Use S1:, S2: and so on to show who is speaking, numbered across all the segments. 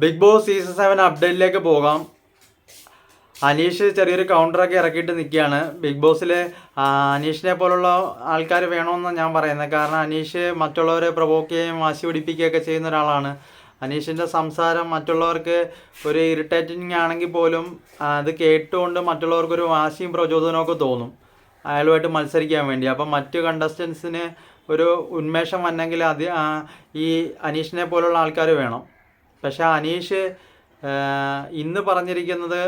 S1: Big boss season seven അപ്ഡേറ്റിലേക്ക് പോകാം. അനീഷ് ചെറിയൊരു കൗണ്ടറൊക്കെ ഇറക്കിയിട്ട് നിൽക്കുകയാണ്. ബിഗ് ബോസിൽ അനീഷിനെ പോലുള്ള ആൾക്കാർ വേണമെന്ന് ഞാൻ പറയുന്നത്. കാരണം അനീഷ് മറ്റുള്ളവരെ പ്രൊവോക്ക് ചെയ്യുകയും വാശി പിടിപ്പിക്കുകയൊക്കെ ചെയ്യുന്ന ഒരാളാണ്. അനീഷിന്റെ സംസാരം മറ്റുള്ളവർക്ക് ഒരു ഇറിറ്റേറ്റിംഗ് ആണെങ്കിൽ പോലും അത് കേട്ടുകൊണ്ട് മറ്റുള്ളവർക്കൊരു വാശിയും പ്രചോദനമൊക്കെ തോന്നും. അയാളുമായിട്ട് മത്സരിക്കാൻ വേണ്ടി. അപ്പം മറ്റ് കണ്ടസ്റ്റൻസിന് ഒരു ഉന്മേഷം വന്നെങ്കിൽ അത് ഈ അനീഷിനെ പോലുള്ള ആൾക്കാർ വേണം. പക്ഷെ അനീഷ് ഇന്ന് പറഞ്ഞിരിക്കുന്നത്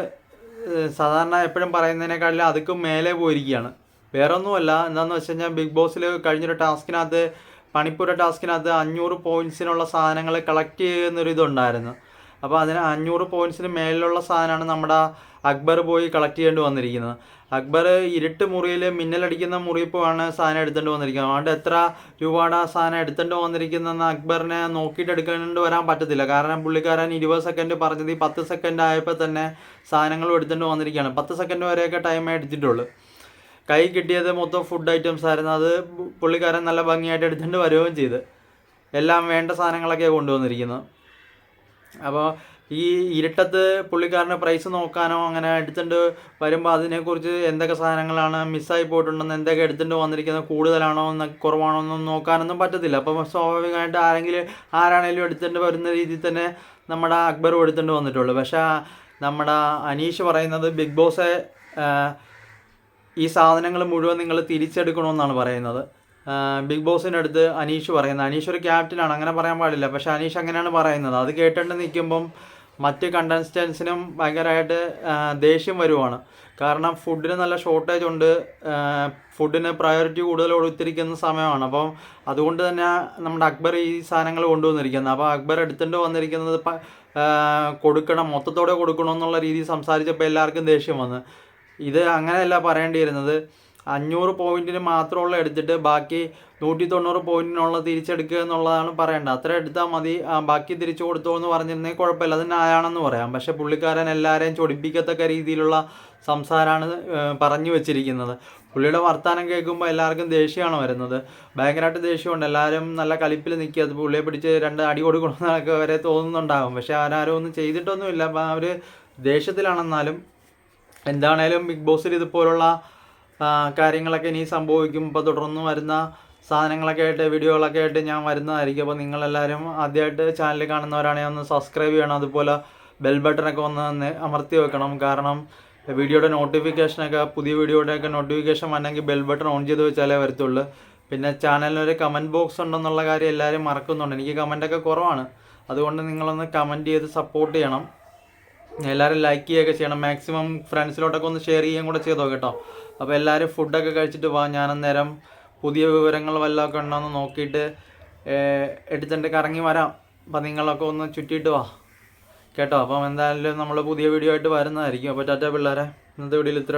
S1: സാധാരണ എപ്പോഴും പറയുന്നതിനേക്കാളും അതുക്കും മേലെ പോയിരിക്കുകയാണ്. വേറെ ഒന്നുമല്ല എന്താണെന്ന് വെച്ച് കഴിഞ്ഞാൽ ബിഗ് ബോസിൽ കഴിഞ്ഞൊരു ടാസ്കിനകത്ത് പണിപ്പുര ടാസ്കിനകത്ത് അഞ്ഞൂറ് പോയിൻസിനുള്ള സാധനങ്ങൾ കളക്ട് ചെയ്യുന്നൊരു ഇതുണ്ടായിരുന്നു അപ്പോൾ അതിന് അഞ്ഞൂറ് പോയിന്റ്സിന് മേലിലുള്ള സാധനമാണ് നമ്മുടെ അക്ബർ പോയി കളക്ട് ചെയ്യേണ്ടി വന്നിരിക്കുന്നത്. അക്ബർ ഇരുട്ട് മുറിയിൽ മിന്നലടിക്കുന്ന മുറിയിൽ പോവാണ് സാധനം എടുത്തുകൊണ്ട് വന്നിരിക്കുന്നത്. അതുകൊണ്ട് എത്ര രൂപയുടെ ആ സാധനം എടുത്തുകൊണ്ട് വന്നിരിക്കുന്നതെന്ന് അക്ബറിനെ നോക്കിയിട്ട് എടുക്കേണ്ടി വരാൻ പറ്റത്തില്ല. കാരണം പുള്ളിക്കാരൻ ഇരുപത് സെക്കൻഡ് പറഞ്ഞത് ഈ പത്ത് സെക്കൻഡ് ആയപ്പോൾ തന്നെ സാധനങ്ങൾ എടുത്തുകൊണ്ട് വന്നിരിക്കുകയാണ്. പത്ത് സെക്കൻഡ് വരെയൊക്കെ ടൈം എടുത്തിട്ടുള്ളൂ. കൈ കിട്ടിയത് മൊത്തം ഫുഡ് ഐറ്റംസ് ആയിരുന്നു. അത് പുള്ളിക്കാരൻ നല്ല ഭംഗിയായിട്ട് എടുത്തുകൊണ്ട് വരികയും ചെയ്ത്. എല്ലാം വേണ്ട സാധനങ്ങളൊക്കെ കൊണ്ടുവന്നിരിക്കുന്നത്. അപ്പോൾ ഈ ഇരുട്ടത്ത് പുള്ളിക്കാരന്റെ പ്രൈസ് നോക്കാനോ അങ്ങനെ എടുത്തിട്ട് വരുമ്പോൾ അതിനെക്കുറിച്ച് എന്തൊക്കെ സാധനങ്ങളാണ് മിസ്സായി പോയിട്ടുണ്ടെന്ന് എന്തൊക്കെ എടുത്തിട്ട് വന്നിരിക്കുന്നത് കൂടുതലാണോ എന്ന് കുറവാണോ എന്നൊന്നും നോക്കാനൊന്നും പറ്റത്തില്ല. അപ്പം സ്വാഭാവികമായിട്ട് ആരെങ്കിലും ആരാണെങ്കിലും എടുത്തിട്ട് വരുന്ന രീതിയിൽ തന്നെ നമ്മുടെ അക്ബറും എടുത്തിട്ട് വന്നിട്ടുള്ളൂ. പക്ഷേ നമ്മുടെ അനീഷ് പറയുന്നത് ബിഗ് ബോസ് ഈ സാധനങ്ങൾ മുഴുവൻ നിങ്ങൾ തിരിച്ചെടുക്കണമെന്നാണ് പറയുന്നത്. ബിഗ് ബോസിന്റെ അടുത്ത് അനീഷ് പറയുന്നത്. അനീഷ് ഒരു ക്യാപ്റ്റനാണ് അങ്ങനെ പറയാൻ പാടില്ല. പക്ഷെ അനീഷ് അങ്ങനെയാണ് പറയുന്നത്. അത് കേട്ടിട്ട് നിൽക്കുമ്പം മറ്റ് കണ്ടസ്റ്റൻസിനും ഭയങ്കരമായിട്ട് ദേഷ്യം വരുവാണ്. കാരണം ഫുഡിന് നല്ല ഷോർട്ടേജ് ഉണ്ട്. ഫുഡിന് പ്രയോറിറ്റി കൂടുതൽ കൊടുത്തിരിക്കുന്ന സമയമാണ്. അപ്പം അതുകൊണ്ട് തന്നെ നമ്മുടെ അക്ബർ ഈ സാധനങ്ങൾ കൊണ്ടുവന്നിരിക്കുന്നത്. അപ്പോൾ അക്ബർ എടുത്തുകൊണ്ട് വന്നിരിക്കുന്നത് കൊടുക്കണം മൊത്തത്തോടെ കൊടുക്കണമെന്നുള്ള രീതിയിൽ സംസാരിച്ചപ്പോൾ എല്ലാവർക്കും ദേഷ്യം വന്ന്. ഇത് അങ്ങനെയല്ല പറയേണ്ടിയിരുന്നത്. അഞ്ഞൂറ് പോയിന്റിന് മാത്രമുള്ള എടുത്തിട്ട് ബാക്കി നൂറ്റി തൊണ്ണൂറ് പോയിന്റിനുള്ള തിരിച്ചെടുക്കുക എന്നുള്ളതാണ് പറയേണ്ടത്. അത്ര എടുത്താൽ മതി. ബാക്കി തിരിച്ചു കൊടുത്തോ എന്ന് പറഞ്ഞിരുന്നെങ്കിൽ കുഴപ്പമില്ല. അത് ന്യായാണെന്ന് പറയാം. പക്ഷേ പുള്ളിക്കാരൻ എല്ലാവരെയും ചൊടിപ്പിക്കത്തക്ക രീതിയിലുള്ള സംസാരമാണ് പറഞ്ഞു വെച്ചിരിക്കുന്നത്. പുള്ളിയുടെ വർത്തമാനം കേൾക്കുമ്പോൾ എല്ലാവർക്കും ദേഷ്യമാണ് വരുന്നത്. ഭയങ്കരമായിട്ട് ദേഷ്യമുണ്ട്. എല്ലാവരും നല്ല കളിപ്പിൽ നിൽക്കുക. അത് പുള്ളിയെ പിടിച്ച് രണ്ട് അടി കൊടുക്കണമെന്നൊക്കെ വരെ തോന്നുന്നുണ്ടാകും പക്ഷേ ആരാരും ഒന്നും ചെയ്തിട്ടൊന്നുമില്ല. അവർ ദേഷ്യത്തിലാണെന്നാലും എന്താണേലും ബിഗ് ബോസിൽ ഇതുപോലുള്ള കാര്യങ്ങളൊക്കെ ഇനി സംഭവിക്കും. ഇപ്പോൾ തുടർന്ന് വരുന്ന സാധനങ്ങളൊക്കെ ആയിട്ട് വീഡിയോകളൊക്കെ ആയിട്ട് ഞാൻ വരുന്നതായിരിക്കും. അപ്പോൾ നിങ്ങളെല്ലാവരും ആദ്യമായിട്ട് ചാനൽ കാണുന്നവരാണെങ്കിൽ ഒന്ന് സബ്സ്ക്രൈബ് ചെയ്യണം. അതുപോലെ ബെൽ ബട്ടണൊക്കെ ഒന്ന് അമർത്തി വെക്കണം. കാരണം വീഡിയോയുടെ നോട്ടിഫിക്കേഷനൊക്കെ പുതിയ വീഡിയോയുടെയൊക്കെ നോട്ടിഫിക്കേഷൻ വന്നെങ്കിൽ ബെൽ ബട്ടൺ ഓൺ ചെയ്ത് വെച്ചാലേ വരത്തുള്ളൂ. പിന്നെ ചാനലിനൊരു കമന്റ് ബോക്സ് ഉണ്ടെന്നുള്ള കാര്യം എല്ലാവരും മറക്കുന്നുണ്ട്. എനിക്ക് കമന്റൊക്കെ കുറവാണ്. അതുകൊണ്ട് നിങ്ങളൊന്ന് കമന്റ് ചെയ്ത് സപ്പോർട്ട് ചെയ്യണം. എല്ലാവരും ലൈക്ക് ചെയ്യുകയൊക്കെ ചെയ്യണം. മാക്സിമം ഫ്രണ്ട്സിലോട്ടൊക്കെ ഒന്ന് ഷെയർ ചെയ്യുകയും കൂടെ ചെയ്തോ കേട്ടോ. അപ്പോൾ എല്ലാവരും ഫുഡൊക്കെ കഴിച്ചിട്ട് വാ ഞാനന്നേരം പുതിയ വിവരങ്ങൾ വല്ലതൊക്കെ ഉണ്ടോ എന്ന് നോക്കിയിട്ട് എടുത്തിട്ട് കറങ്ങി വരാം. അപ്പം നിങ്ങളൊക്കെ ഒന്ന് ചുറ്റിയിട്ട് വാ. കേട്ടോ? അപ്പം എന്തായാലും നമ്മൾ പുതിയ വീഡിയോ ആയിട്ട് വരുന്നതായിരിക്കും. അപ്പോൾ ടാറ്റ പിള്ളേരെ ഇന്നത്തെ വീഡിയോയിൽ ഇത്ര